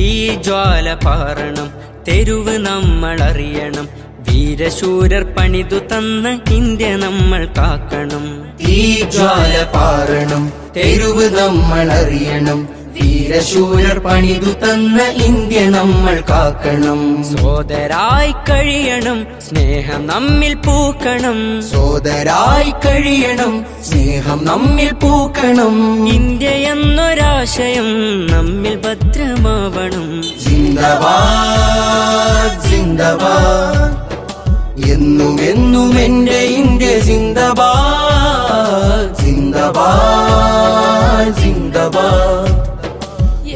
തീജ്വാല പാറണം തെരുവ് നമ്മൾ അറിയണം വീരശൂരർ പണിതു തന്ന ഇന്ത്യ നമ്മൾ കാക്കണം. ഈ ജ്വാല പാറണം തെരുവ് നമ്മൾ അറിയണം വീരശൂരർ പണിതു തന്ന ഇന്ത്യ നമ്മൾ കാക്കണം. സോദരായി കഴിയണം സ്നേഹം നമ്മിൽ പൂക്കണം. സോദരായി കഴിയണം സ്നേഹം നമ്മിൽ പൂക്കണം. ഇന്ത്യ എന്നൊരാശയം നമ്മിൽ ഭദ്രമാവണം. ജിന്ദബാദ് ജിന്ദബാദ്. എന്നും എന്നും എന്റെ ഇന്ത്യ ജിന്ദബാദ്. ജിന്ദബാദ് ജിന്ദബാദ്.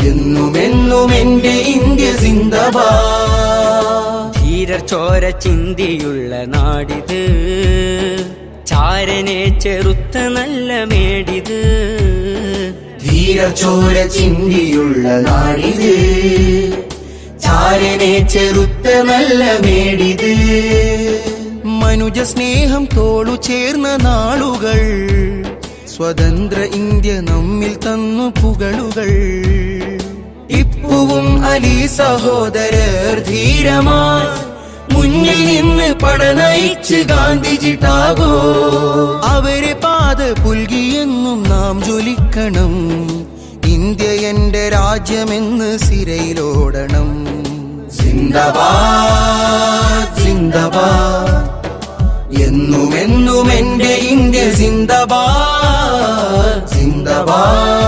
എന്നും എന്നും എന്റെ ഇന്ത്യ ജിന്ദബാദ്. ധീരർ ചോര ചിന്തിയുള്ള നാടിത്. ചാരനെ ചെറുത്ത നല്ല മേടിത്. ധീരചോര ചിന്തിയുള്ള നാടിത്. ചാരനെ ചെറുത്ത നല്ല മേടിത്. മനുജ സ്നേഹം തോളു ചേർന്ന നാളുകൾ. സ്വതന്ത്ര ഇന്ത്യ നമ്മിൽ തന്നു പുകളുകൾ. ഇപ്പുവും അലി സഹോദരർ ധീരമാ. മുന്നിൽ നിന്ന് പടനയിച്ച് ഗാന്ധിജി ടാഗോ. ജ്വലിക്കണം ഇന്ത്യ എന്റെ രാജ്യമെന്ന് സിരയിലോടണം. സിന്ദബാദ് സിന്ദബാദ്. എന്നും എന്നും എന്റെ ഇന്ത്യ സിന്ദബാദ് സിന്ദബാദ്.